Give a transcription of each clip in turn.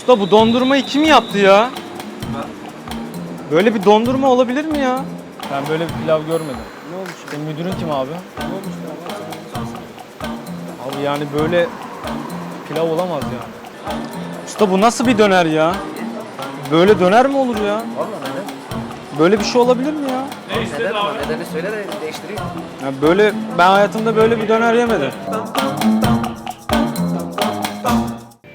Usta bu dondurmayı kim yaptı ya? Böyle bir dondurma olabilir mi ya? Ben böyle bir pilav görmedim. Ne olmuş? Senin müdürün kim abi? Ne olmuş? Abi yani böyle pilav olamaz yani. Usta bu nasıl bir döner ya? Böyle döner mi olur ya? Valla neden? Böyle bir şey olabilir mi ya? Neden ama nedeni söyle de değiştireyim. ya böyle ben hayatımda böyle bir döner yemedim.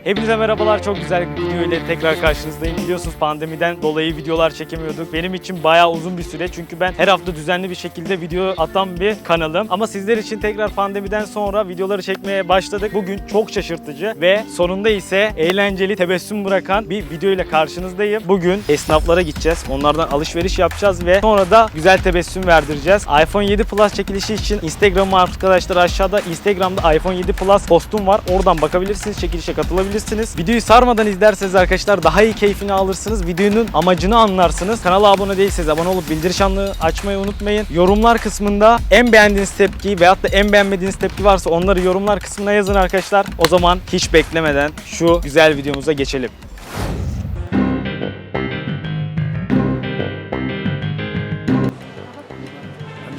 Hepinize merhabalar. Çok güzel bir video ile tekrar karşınızdayım. Biliyorsunuz pandemiden dolayı videolar çekemiyorduk. Benim için bayağı uzun bir süre çünkü ben her hafta düzenli bir şekilde video atan bir kanalım. Ama sizler için tekrar pandemiden sonra videoları çekmeye başladık. Bugün çok şaşırtıcı ve sonunda ise eğlenceli, tebessüm bırakan bir video ile karşınızdayım. Bugün esnaflara gideceğiz. Onlardan alışveriş yapacağız ve sonra da güzel tebessüm verdireceğiz. iPhone 7 Plus çekilişi için Instagram'ı arkadaşlar aşağıda Instagram'da iPhone 7 Plus postum var. Oradan bakabilirsiniz, çekilişe katılabilirsiniz. Videoyu sarmadan izlerseniz arkadaşlar daha iyi keyfini alırsınız. Videonun amacını anlarsınız. Kanala abone değilseniz abone olup bildirim çanını açmayı unutmayın. Yorumlar kısmında en beğendiğiniz tepkiyi veyahut da en beğenmediğiniz tepki varsa onları yorumlar kısmına yazın arkadaşlar. O zaman hiç beklemeden şu güzel videomuza geçelim.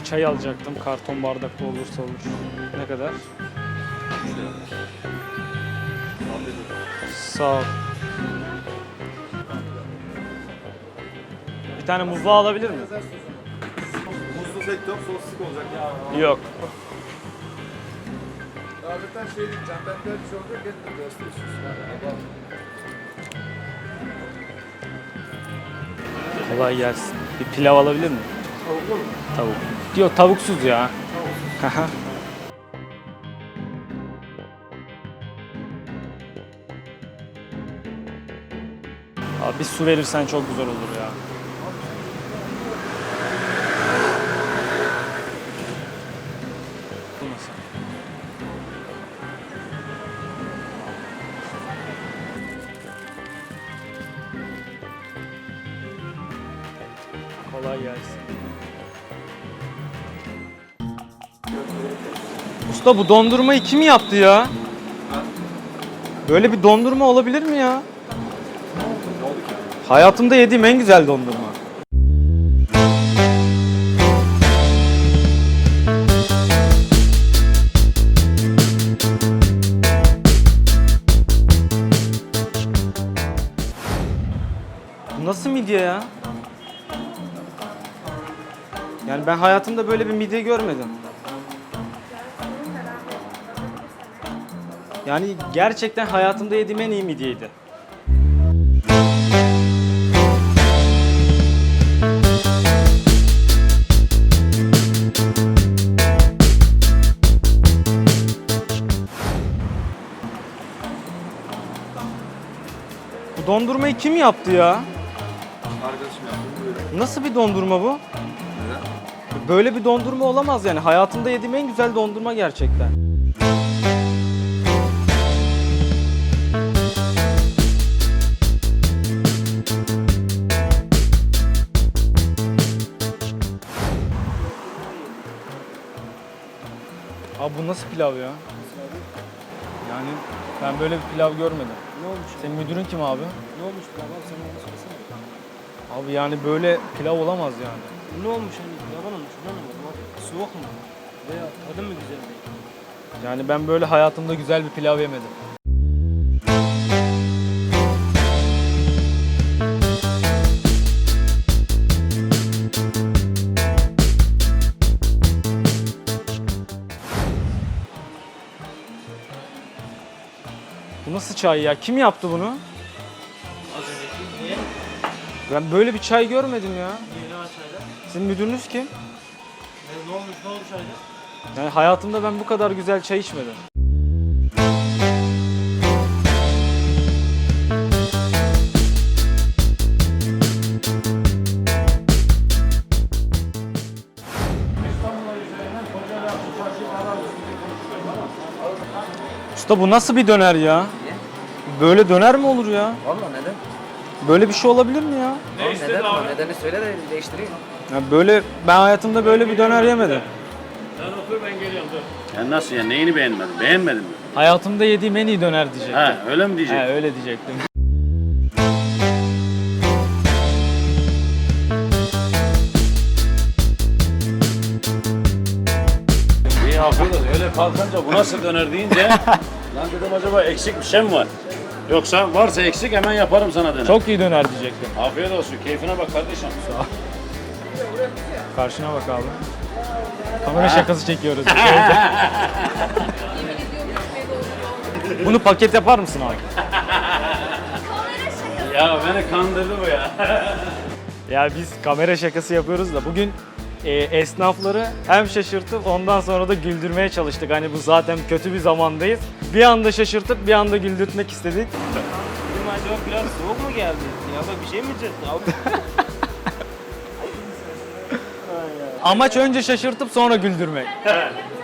Çay alacaktım. Karton bardakta olursa olur. Ne kadar? Sağ ol. Bir tane muzlu alabilir miyim? Muzlu tek yok, sosislik olacak ya. Yok. Zaten şey diyeceğim, ben de bir şey olacak, getirin gösteriyorsunuz. Kolay gelsin. Bir pilav alabilir miyim? Tavuklu mu? Tavuk. Yok tavuksuz ya. Haha. Abi bir su verirsen çok güzel olur ya. Kolay gelsin. Usta bu dondurmayı kim yaptı ya? Böyle bir dondurma olabilir mi ya? Hayatımda yediğim en güzel dondurma. Nasıl midye ya? Yani ben hayatımda böyle bir midye görmedim. Yani gerçekten hayatımda yediğim en iyi midyeydi. Dondurmayı kim yaptı ya? Arkadaşım yaptım, buyurun. Nasıl bir dondurma bu? Neden? Böyle bir dondurma olamaz yani. Hayatımda yediğim en güzel dondurma gerçekten. Abi bu nasıl pilav ya? Yani ben böyle bir pilav görmedim. Ne olmuş? Senin müdürün kim abi? Ne olmuş pilav abi sen onu söylesene. Abi yani böyle pilav olamaz yani. Ne olmuş hani pilavan olmuş ne olmuş? Soğuk mu? Veya tadı mı güzel değil? Yani ben böyle hayatımda güzel bir pilav yemedim. Nasıl çay ya? Kim yaptı bunu? Az önceki niye? Ben böyle bir çay görmedim ya. Niye çayda? Sizin müdürünüz kim? Ne, ne olmuş ne oldu çayda? Yani hayatımda ben bu kadar güzel çay içmedim. Usta bu nasıl bir döner ya? Böyle döner mi olur ya? Valla neden? Böyle bir şey olabilir mi ya? Ne Oğlum neden? abi? Nedeni söyle de değiştireyim. Ya böyle ben hayatımda böyle bir döner yemedim. Sen otur ben geliyorum dur. Ya nasıl ya neyini beğenmedin? Beğenmedin mi? Hayatımda yediğim en iyi döner diyecektim. Ha öyle mi diyecek? Ha, öyle diyecektim. İyi hafız öyle kalkınca bu nasıl döner deyince lan dedim acaba eksik bir şey mi var? Yoksa varsa eksik hemen yaparım sana döner. Çok iyi döner diyecektim. Afiyet olsun. Keyfine bak kardeşim. Karşına bak abi. Kamera şakası çekiyoruz. Bunu paket yapar mısın abi? Ya beni kandırdı bu ya. Ya biz kamera şakası yapıyoruz da bugün e, esnafları hem şaşırtıp ondan sonra da güldürmeye çalıştık. Hani bu zaten kötü bir zamandayız. Bir anda şaşırtıp bir anda güldürtmek istedik. Dedim acaba biraz soğuk mu geldi? Ya da bir şey mi çıktı abi? Amaç önce şaşırtıp sonra güldürmek.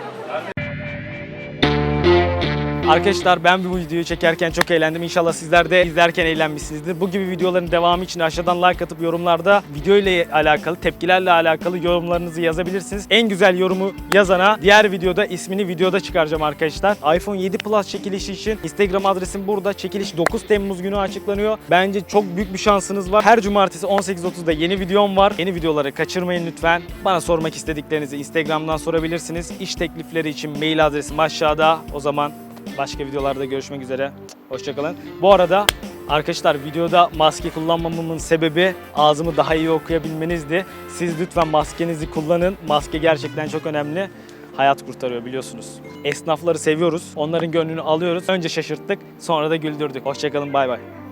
Arkadaşlar ben bu videoyu çekerken çok eğlendim. İnşallah sizler de izlerken eğlenmişsinizdir. Bu gibi videoların devamı için aşağıdan like atıp yorumlarda video ile alakalı, tepkilerle alakalı yorumlarınızı yazabilirsiniz. En güzel yorumu yazana diğer videoda ismini videoda çıkaracağım arkadaşlar. iPhone 7 Plus çekilişi için Instagram adresim burada. Çekiliş 9 Temmuz günü açıklanıyor. Bence çok büyük bir şansınız var. Her cumartesi 18.30'da yeni videom var. Yeni videoları kaçırmayın lütfen. Bana sormak istediklerinizi Instagram'dan sorabilirsiniz. İş teklifleri için mail adresim aşağıda. O zaman başka videolarda görüşmek üzere. Hoşçakalın. Bu arada arkadaşlar videoda maske kullanmamamın sebebi ağzımı daha iyi okuyabilmenizdi. Siz lütfen maskenizi kullanın. Maske gerçekten çok önemli. Hayat kurtarıyor biliyorsunuz. Esnafları seviyoruz. Onların gönlünü alıyoruz. Önce şaşırttık, sonra da güldürdük. Hoşçakalın, bay bay.